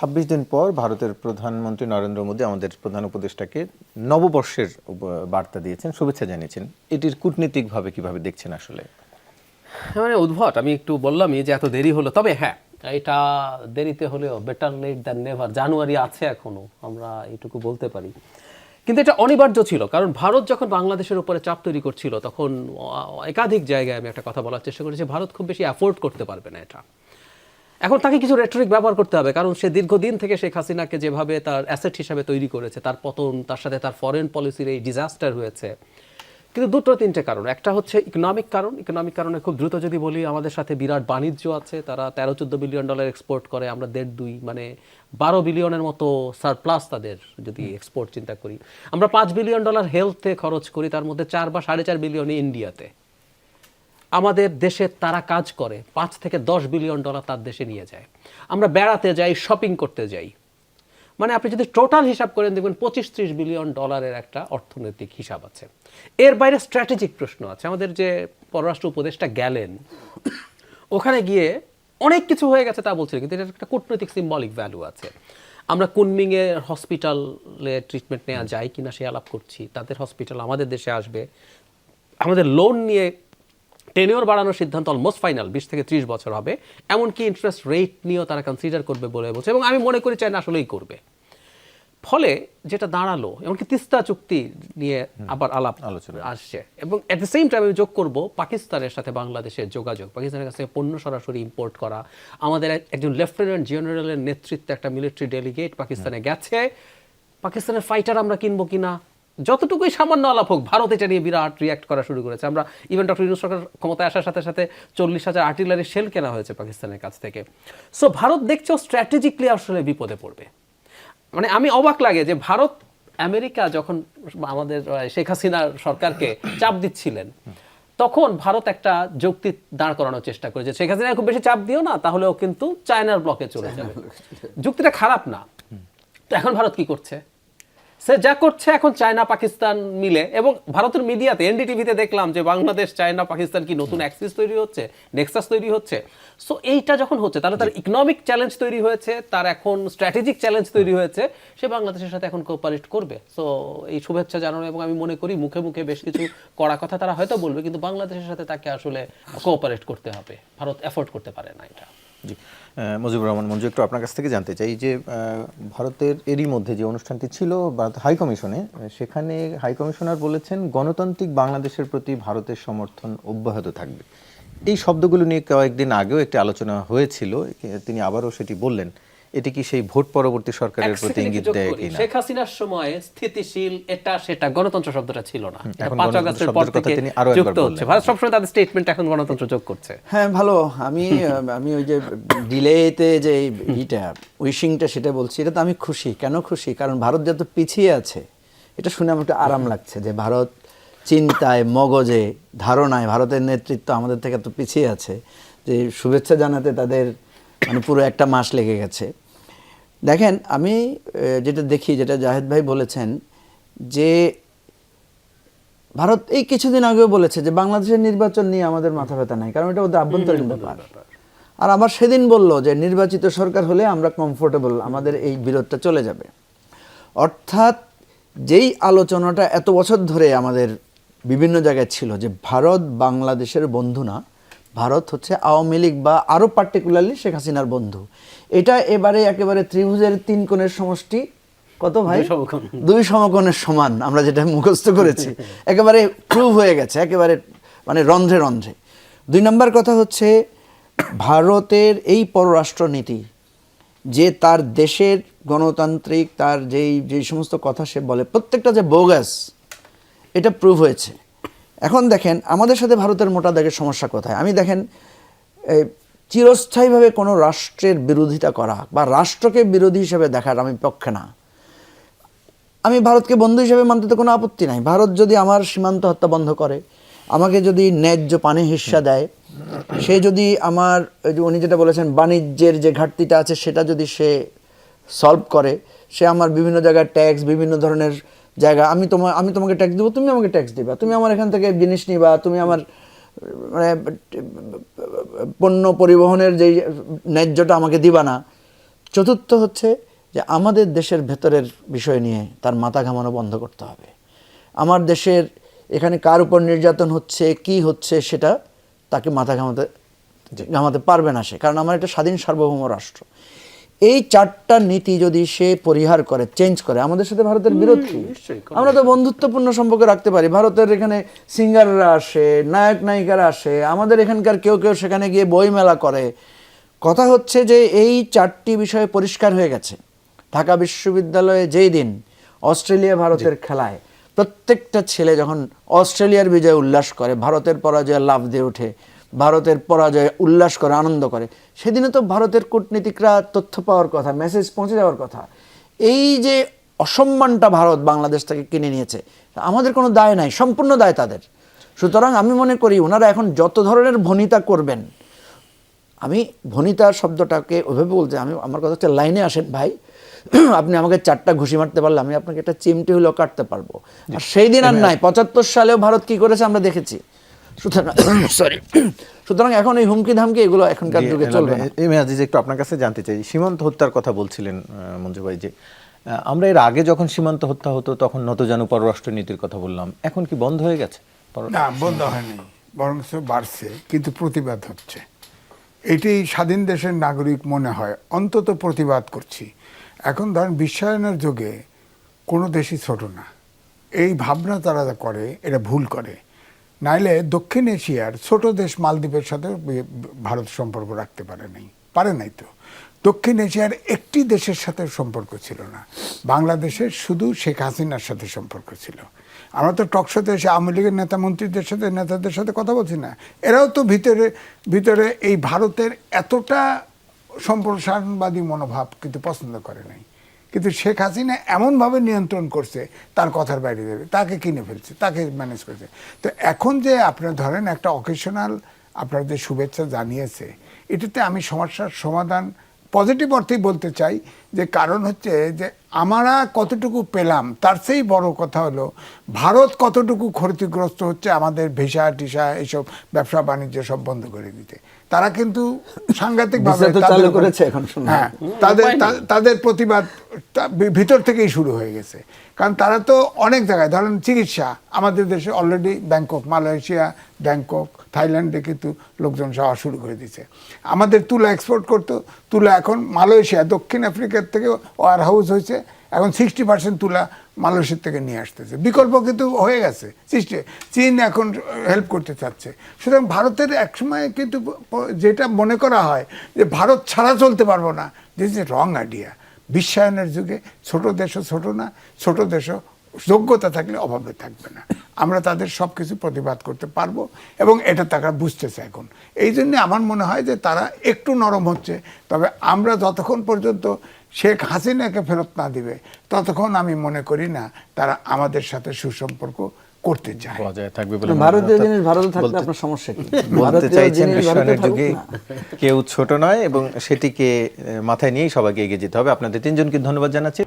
ছাব্বিশ দিন পর ভারতের প্রধানমন্ত্রী নরেন্দ্র মোদী আমাদের প্রধান উপদেষ্টাকে নববর্ষের বার্তা দিয়েছেন, শুভেচ্ছা জানিয়েছেন। এটির কূটনীতিকভাবে কীভাবে দেখছেন আসলে? মানে উদ্ভট, আমি একটু বললামই যে এত দেরি হলো, তবে হ্যাঁ এটা দেরিতে হলেও বেটার লেট দ্যান নেভার জানুয়ারি আছে এখনও, আমরা এইটুকু বলতে পারি। কিন্তু এটা অনিবার্য ছিল, কারণ ভারত যখন বাংলাদেশের উপরে চাপ তৈরি করছিল, তখন একাধিক জায়গায় আমি একটা কথা বলার চেষ্টা করেছি, ভারত খুব বেশি অ্যাফোর্ড করতে পারবে না এটা। এখন তাকে কিছু রেটরিক ব্যবহার করতে হবে কারণ সে দীর্ঘদিন থেকে শেখ হাসিনাকে যেভাবে তার অ্যাসেট হিসাবে তৈরি করেছে তার পতন তার সাথে তার ফরেন পলিসির এই ডিজাস্টার হয়েছে। কিন্তু দুটো তিনটে কারণ। একটা হচ্ছে ইকোনমিক কারণ। ইকোনমিক কারণে খুব দ্রুত যদি বলি আমাদের সাথে বিরাট বাণিজ্য আছে তারা তেরো চোদ্দ বিলিয়ন ডলার এক্সপোর্ট করে আমরা দেড় দুই মানে বারো বিলিয়নের মতো সারপ্লাস তাদের যদি এক্সপোর্ট চিন্তা করি। আমরা পাঁচ বিলিয়ন ডলার হেলথে খরচ করি তার মধ্যে চার বা সাড়ে চার বিলিয়ন ইন্ডিয়াতে আমাদের দেশে তারা কাজ করে। পাঁচ থেকে দশ বিলিয়ন ডলার তার দেশে নিয়ে যায়। আমরা বেড়াতে যাই শপিং করতে যাই। মানে আপনি যদি টোটাল হিসাব করেন, দেখবেন পঁচিশ ত্রিশ বিলিয়ন ডলারের একটা অর্থনৈতিক হিসাব আছে। এর বাইরে স্ট্র্যাটেজিক প্রশ্ন আছে। আমাদের যে পররাষ্ট্র উপদেষ্টা গেলেন, ওখানে গিয়ে অনেক কিছু হয়ে গেছে তা বলছে কিন্তু এটার একটা কূটনৈতিক সিম্বলিক ভ্যালু আছে। আমরা কুনমিংয়ে হসপিটালে ট্রিটমেন্ট নেওয়া যায় কিনা সে আলাপ করছি। তাদের হসপিটাল আমাদের দেশে আসবে। আমাদের লোন নিয়ে টেনিওর বাড়ানোর সিদ্ধান্ত অলমোস্ট ফাইনাল বিশ থেকে ত্রিশ বছর হবে। এমনকি ইন্টারেস্ট রেট নিয়েও তারা কনসিডার করবে বলে বলছে এবং আমি মনে করি চাই না আসলেই করবে। ফলে যেটা দাঁড়াল এমনকি তিস্তা চুক্তি নিয়ে আবার আলাপ আলোচনা। আসছে এবং এট দ্য সেম টাইম আমি যোগ করব পাকিস্তানের সাথে বাংলাদেশের যোগাযোগ। পাকিস্তানের কাছ থেকে পণ্য সরাসরি ইম্পোর্ট করা। আমাদের একজন লেফটেন্যান্ট জেনারেলের নেতৃত্বে একটা মিলিটারি ডেলিগেট পাকিস্তানে গেছে। পাকিস্তানের ফাইটার আমরা কিনবো কিনা? যতটুকুই সামান্য আলাপ হোক ভারত এটা নিয়ে বিরাট রিয়াক্ট করা শুরু করেছে। আমরা ইভেন ডক্টর ইউনুস সরকার ক্ষমতায় আসার সাথে সাথে চল্লিশ হাজার আর্টিলারি শেল কেনা হয়েছে পাকিস্তানের কাছ থেকে। সো ভারত দেখছ স্ট্র্যাটেজিকলি আসলে বিপদে পড়বে। মানে আমি অবাক লাগে যে ভারত আমেরিকা যখন আমাদের শেখ হাসিনার সরকারকে চাপ দিচ্ছিলেন তখন ভারত একটা যুক্তি দাঁড় করানোর চেষ্টা করেছে শেখ হাসিনা খুব বেশি চাপ দিও না তাহলেও কিন্তু চায়নার ব্লকে চলে যাবে। যুক্তিটা খারাপ না। তো এখন ভারত কি করছে? সে যা করছে এখন চায়না পাকিস্তান মিলে। এবং ভারতের মিডিয়াতে এনডিটিভিতে দেখলাম যে বাংলাদেশ চায়না পাকিস্তান কি নতুন অ্যাক্সিস তৈরি হচ্ছে নেক্সাস তৈরি হচ্ছে? সো এইটা যখন হচ্ছে তাহলে তার ইকোনমিক চ্যালেঞ্জ তৈরি হয়েছে তার এখন স্ট্র্যাটেজিক চ্যালেঞ্জ তৈরি হয়েছে সে বাংলাদেশের সাথে এখন কোঅপারেট করবে। সো এই শুভেচ্ছা জানানো এবং আমি মনে করি মুখে মুখে বেশ কিছু কড়া কথা তারা হয়তো বলবে কিন্তু বাংলাদেশের সাথে তাকে আসলে কোঅপারেট করতে হবে। ভারত এফোর্ড করতে পারে না এটা। জি। মুজিবুর রহমান মঞ্জু, একটু আপনার কাছ থেকে জানতে চাই যে ভারতের এরই মধ্যে যে অনুষ্ঠানটি ছিল হাই কমিশনে সেখানে হাই কমিশনার বলেছেন, গণতান্ত্রিক বাংলাদেশের প্রতি ভারতের সমর্থন অব্যাহত থাকবে। এই শব্দগুলো নিয়ে কয়েকদিন আগেও একটি আলোচনা হয়েছিল তিনি আবারও সেটি বললেন। এটি কি সেই ভোট পরবর্তী সরকারের প্রতি ইঙ্গিত দেয় কিনা? শেখ হাসিনার সময় স্থিতিশীল এটা সেটা গণতন্ত্র শব্দটা ছিল না। পাঁচ গণতন্ত্র আগস্টের পর থেকে তিনি আরও একবার যুক্ত হচ্ছে। ভারত সবসময় তাদের স্টেটমেন্ট এখন গণতন্ত্র যোগ করছে। হ্যাঁ ভালো। আমি আমি ওই যে ডিলেতে যে ইটা উইশিংটা সেটা বলছি এটা তো আমি খুশি। কেন খুশি? কারণ ভারত যত পিছিয়ে আছে এটা শুনে আমার একটু আরাম লাগছে যে ভারত চিন্তায় মগজে ধারণায় ভারতের নেতৃত্ব আমাদের থেকে এত পিছিয়ে আছে যে শুভেচ্ছা জানাতে তাদের মানে পুরো একটা মাস লেগে গেছে। দেখেন আমি যেটা দেখি যেটা জাহেদ ভাই বলেছেন যে ভারত এই কিছুদিন আগেও বলেছে যে বাংলাদেশের নির্বাচন নিয়ে আমাদের মাথা ব্যথা নাই কারণ এটা ওদের আভ্যন্তরীণ ব্যাপার। আর আবার সেদিন বলল যে নির্বাচিত সরকার হলে আমরা কমফোর্টেবল আমাদের এই বিরোধটা চলে যাবে। অর্থাৎ যেই আলোচনাটা এত বছর ধরে আমাদের বিভিন্ন জায়গায় ছিল যে ভারত বাংলাদেশের বন্ধু না ভারত হচ্ছে আওয়ামী লীগ বা আরও পার্টিকুলারলি শেখ হাসিনার বন্ধু। এটা এবারে একেবারে ত্রিভুজের তিন কোণের সমষ্টি। কত ভাই? দুই সমকোণ। সমকোণের সমান আমরা যেটা মুখস্থ করেছি। একেবারে প্রুভ হয়ে গেছে একেবারে মানে রন্ধ্রে রন্ধ্রে। দুই নম্বর কথা হচ্ছে ভারতের এই পররাষ্ট্রনীতি যে তার দেশের গণতান্ত্রিক তার যেই যেই সমস্ত কথা সে বলে প্রত্যেকটা যে বোগাস এটা প্রুভ হয়েছে। এখন দেখেন, আমাদের সাথে ভারতের মোটা দাগের সমস্যা কোথায়? আমি দেখেন চিরস্থায়ীভাবে কোনো রাষ্ট্রের বিরোধিতা করা বা রাষ্ট্রকে বিরোধী হিসেবে দেখার আমি পক্ষে না। আমি ভারতকে বন্ধু হিসেবে মানতে তো কোনো আপত্তি নাই। ভারত যদি আমার সীমান্ত হত্যা বন্ধ করে, আমাকে যদি ন্যায্য পানি হিস্সা দেয়, সে যদি আমার উনি যেটা বলেছেন, বাণিজ্যের যে ঘাটতিটা আছে, সেটা যদি সে সলভ করে, সে আমার বিভিন্ন জায়গায় ট্যাক্স বিভিন্ন ধরনের জায়গা, আমি তোমার আমি তোমাকে ট্যাক্স দেবো, তুমি আমাকে ট্যাক্স দিবা। তুমি আমার এখান থেকে জিনিস নিবা, তুমি আমার মানে পণ্য পরিবহনের যেই ন্যায্যটা আমাকে দিবা না। চতুর্থ হচ্ছে যে আমাদের দেশের ভেতরের বিষয় নিয়ে তার মাথা ঘামানো বন্ধ করতে হবে। আমার দেশের এখানে কার উপর নির্যাতন হচ্ছে, কি হচ্ছে সেটা তাকে মাথা ঘামাতে ঘামাতে পারবে না সে। কারণ আমার একটা স্বাধীন সার্বভৌম রাষ্ট্র। এই চারটা নীতি যদি সে পরিহার করে চেঞ্জ করে আমাদের সাথে ভারতের বিরোধ কি? আমরা তো বন্ধুত্বপূর্ণ সম্পর্ক রাখতে পারি। ভারতের এখানে সিঙ্গাররা আসে নায়ক নায়িকারা আসে আমাদের এখানকার কেউ কেউ সেখানে গিয়ে বই মেলা করে। কথা হচ্ছে যে এই চারটি বিষয়ে পরিষ্কার হয়ে গেছে। ঢাকা বিশ্ববিদ্যালয়ে যেই দিন অস্ট্রেলিয়া ভারতের খেলায় প্রত্যেকটা ছেলে যখন অস্ট্রেলিয়ার বিজয় উল্লাস করে ভারতের পরাজয়ে লাভ দিয়ে ওঠে ভারতের পরাজয়ে উল্লাস করে আনন্দ করে। সেদিনে তো ভারতের কূটনীতিকরা তথ্য পাওয়ার কথা মেসেজ পৌঁছে যাওয়ার কথা। এই যে অসম্মানটা ভারত বাংলাদেশ থেকে কিনে নিয়েছে আমাদের কোনো দায় নাই সম্পূর্ণ দায় তাদের। সুতরাং আমি মনে করি ওনারা এখন যত ধরনের ভনিতা করবেন আমি ভনিতা শব্দটাকে ওইভাবে বলতে আমি আমার কথা হচ্ছে লাইনে আসেন ভাই। আপনি আমাকে চারটা ঘুষি মারতে পারলে আমি আপনাকে একটা চিমটি হলেও কাটতে পারব। আর সেই দিন আর নাই পঁচাত্তর সালেও ভারত কি করেছে আমরা দেখেছি। সুতরাং সরি সুতরাং এখন এই হুমকি ধামকি এগুলো এখনকার যুগে চলবে না। এম আজিজ একটু আপনার কাছে জানতে চাই সীমান্ত হত্যার কথা বলছিলেন মঞ্জু ভাই যে আমরা এর আগে যখন সীমান্ত হত্যা হতো তখন নতজানু পররাষ্ট্র নীতির কথা বললাম। এখন কি বন্ধ হয়ে গেছে? না বন্ধ হয়নি বরং বাড়ছে কিন্তু প্রতিবাদ হচ্ছে। এটি স্বাধীন দেশের নাগরিক মনে হয় অন্তত প্রতিবাদ করছি। এখন ধরেন বিশ্বায়নের যুগে কোনো দেশই ছোট না। এই ভাবনা তারা করে এটা ভুল করে। নাইলে দক্ষিণ এশিয়ার ছোট দেশ মালদ্বীপের সাথে ভারত সম্পর্ক রাখতে পারে নাই। পারে নাই তো। দক্ষিণ এশিয়ার একটি দেশের সাথে সম্পর্ক ছিল না। বাংলাদেশের শুধু শেখ হাসিনার সাথে সম্পর্ক ছিল। আমরা তো টকশোতে এসে আওয়ামী লীগের নেতা মন্ত্রীদের সাথে, নেতাদের সাথে কথা বলছি না। এরাও তো ভিতরে ভিতরে এই ভারতের এতটা সম্প্রসারণবাদী মনোভাব কিন্তু পছন্দ করে নাই। কিন্তু শেখ হাসিনা এমনভাবে নিয়ন্ত্রণ করছে, তার কথার বাইরে যাবে। তাকে কিনে ফেলছে, তাকে ম্যানেজ করছে। তো এখন যে আপনার ধরেন একটা অকেশনাল আপনার যে শুভেচ্ছা জানিয়েছে, এটাতে আমি সমস্যার সমাধান পজিটিভ অর্থেই বলতে চাই, যে কারণ হচ্ছে যে আমরা কতটুকু পেলাম তার সেই বড় কথা হলো ভারত কতটুকু ক্ষতিগ্রস্ত হচ্ছে আমাদের ভিসা টিসা এইসব ব্যবসা বাণিজ্য সব বন্ধ করে দিতে। তারা কিন্তু সাংঘাতিক ভাবে তো চালু করেছে এখন শুনলাম। হ্যাঁ তাদের তাদের প্রতিবাদ ভিতর থেকেই শুরু হয়ে গেছে। কারণ তারা তো অনেক জায়গায় ধরেন চিকিৎসা আমাদের দেশে অলরেডি ব্যাংকক মালয়েশিয়া ব্যাংকক থাইল্যান্ডে কিন্তু লোকজন যাওয়া শুরু করে দিয়েছে। আমাদের তুলা এক্সপোর্ট করতো তুলা এখন মালয়েশিয়া দক্ষিণ আফ্রিকার থেকে ওয়ার হাউস হয়েছে। এখন সিক্সটি পার্সেন্ট তুলা মালয়েশিয়ার থেকে নিয়ে আসতেছে। বিকল্প কিন্তু হয়ে গেছে। সৃষ্টি চীন এখন হেল্প করতে চাচ্ছে। সুতরাং ভারতের এক সময় কিন্তু যেটা মনে করা হয় যে ভারত ছাড়া চলতে পারব না দিস ইজ রং আইডিয়া বিশ্বায়নের যুগে ছোট দেশও ছোট না, ছোট দেশও যোগ্যতা থাকলে অভাবে থাকবে না। আমরা তাদের সব কিছু প্রতিবাদ করতে পারব এবং এটা তারা বুঝতেছে এখন। এই জন্য আমার মনে হয় যে তারা একটু নরম হচ্ছে। তবে আমরা যতক্ষণ পর্যন্ত শেখ হাসিনাকে ফেরত না দিবে ততক্ষণ আমি মনে করি না তারা আমাদের সাথে সুসম্পর্ক করতে চায়। বজায় থাকবে বলে ভারতীয় জিনিস ভারতে থাকলে আপনার সমস্যা কি? বলতে চাইছেন বিশ্বায়নের যুগে কেউ ছোট নয় এবং সেটিকে মাথায় নিয়েই সবাইকে এগিয়ে যেতে হবে। আপনাদের তিনজনকে ধন্যবাদ জানাচ্ছি।